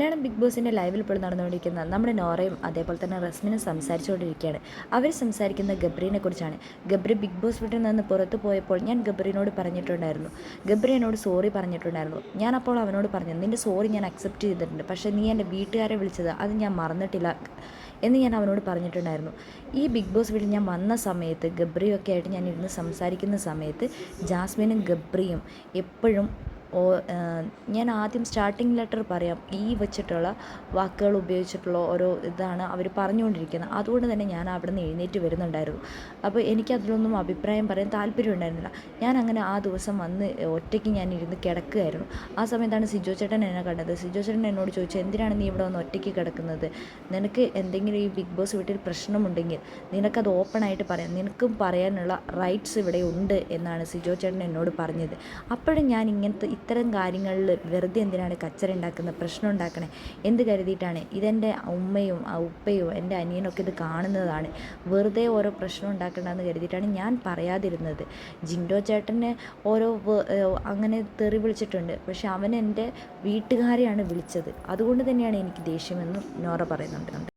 Malayalam big ബോസിന്റെ ലൈവിൽ ഇപ്പോൾ നടന്നുകൊണ്ടിരിക്കുന്ന നമ്മുടെ നോറയും അതേപോലെ തന്നെ റസ്മിനും സംസാരിച്ചുകൊണ്ടിരിക്കുകയാണ്. അവർ സംസാരിക്കുന്ന ഗബ്രീനെ കുറിച്ചാണ്. ഗബ്രി ബിഗ് ബോസ് വീട്ടിൽ നിന്ന് പുറത്തു പോയപ്പോൾ ഞാൻ ഗബ്രീനോട് പറഞ്ഞിട്ടുണ്ടായിരുന്നു. ഗബ്രി എന്നോട് സോറി പറഞ്ഞിട്ടുണ്ടായിരുന്നു. ഞാൻ അപ്പോൾ അവനോട് പറഞ്ഞു നിന്റെ സോറി ഞാൻ അക്സെപ്റ്റ് ചെയ്തിട്ടുണ്ട്. പക്ഷേ നീ എന്റെ വീട്ടുകാരെ വിളിച്ചത് അത് ഞാൻ മറന്നിട്ടില്ല എന്ന് ഞാൻ അവനോട് പറഞ്ഞിട്ടുണ്ടായിരുന്നു. ഈ ബിഗ് ബോസ് വീട്ടിൽ ഞാൻ വന്ന സമയത്ത് ഗബ്രിയൊക്കെ ആയിട്ട് ഞാൻ ഇരുന്ന് സംസാരിക്കുന്ന സമയത്ത് ജാസ്മിനും ഗബ്രിയും എപ്പോഴും ഓ ഞാൻ ആദ്യം സ്റ്റാർട്ടിംഗ് ലെറ്റർ പറയാം. ഈ വെച്ചിട്ടുള്ള വാക്കുകൾ ഉപയോഗിച്ചിട്ടുള്ള ഓരോ ഇതാണ് അവർ പറഞ്ഞുകൊണ്ടിരിക്കുന്നത്. അതുകൊണ്ട് തന്നെ ഞാൻ അവിടെ നിന്ന് എഴുന്നേറ്റ് വരുന്നുണ്ടായിരുന്നു. അപ്പോൾ എനിക്ക് അതിലൊന്നും അഭിപ്രായം പറയാൻ താല്പര്യം ഉണ്ടായിരുന്നില്ല. ഞാൻ അങ്ങനെ ആ ദിവസം വന്ന് ഒറ്റയ്ക്ക് ഞാൻ ഇരുന്ന് കിടക്കുകയായിരുന്നു. ആ സമയത്താണ് സിജോ ചേട്ടൻ എന്നെ കണ്ടത്. സിജോ ചേട്ടൻ എന്നോട് ചോദിച്ചു എന്തിനാണ് നീ ഇവിടെ വന്ന് ഒറ്റയ്ക്ക് കിടക്കുന്നത്? നിനക്ക് എന്തെങ്കിലും ഈ ബിഗ് ബോസ് വീട്ടിൽ പ്രശ്നമുണ്ടെങ്കിൽ നിനക്കത് ഓപ്പണായിട്ട് പറയാം. നിനക്കും പറയാനുള്ള റൈറ്റ്സ് ഇവിടെ ഉണ്ട് എന്നാണ് സിജോ ചേട്ടൻ എന്നോട് പറഞ്ഞത്. അപ്പോഴും ഞാൻ ഇങ്ങനത്തെ ഇത്തരം കാര്യങ്ങളിൽ വെറുതെ എന്തിനാണ് കച്ചറ ഉണ്ടാക്കുന്നത് പ്രശ്നം ഉണ്ടാക്കണേ? എന്ത് കരുതിയിട്ടാണ്? ഇതെന്റെ ഉമ്മയും ഉപ്പയും എന്റെ അനിയനൊക്കെ ഇത് കാണുന്നതാണ്. വെറുതെ ഓരോ പ്രശ്നം ഉണ്ടാക്കണ്ടെന്ന് കരുതിയിട്ടാണ് ഞാൻ പറയാതിരുന്നത്. ജിൻഡോ ചേട്ടനെ ഓരോ അങ്ങനെ തെറി വിളിച്ചിട്ടുണ്ട്. പക്ഷെ അവൻ എന്റെ വീട്ടുകാരെയാണ് വിളിച്ചത്. അതുകൊണ്ട് തന്നെയാണ് എനിക്ക് ദേഷ്യമെന്നും നോറ പറയുന്നുണ്ട്.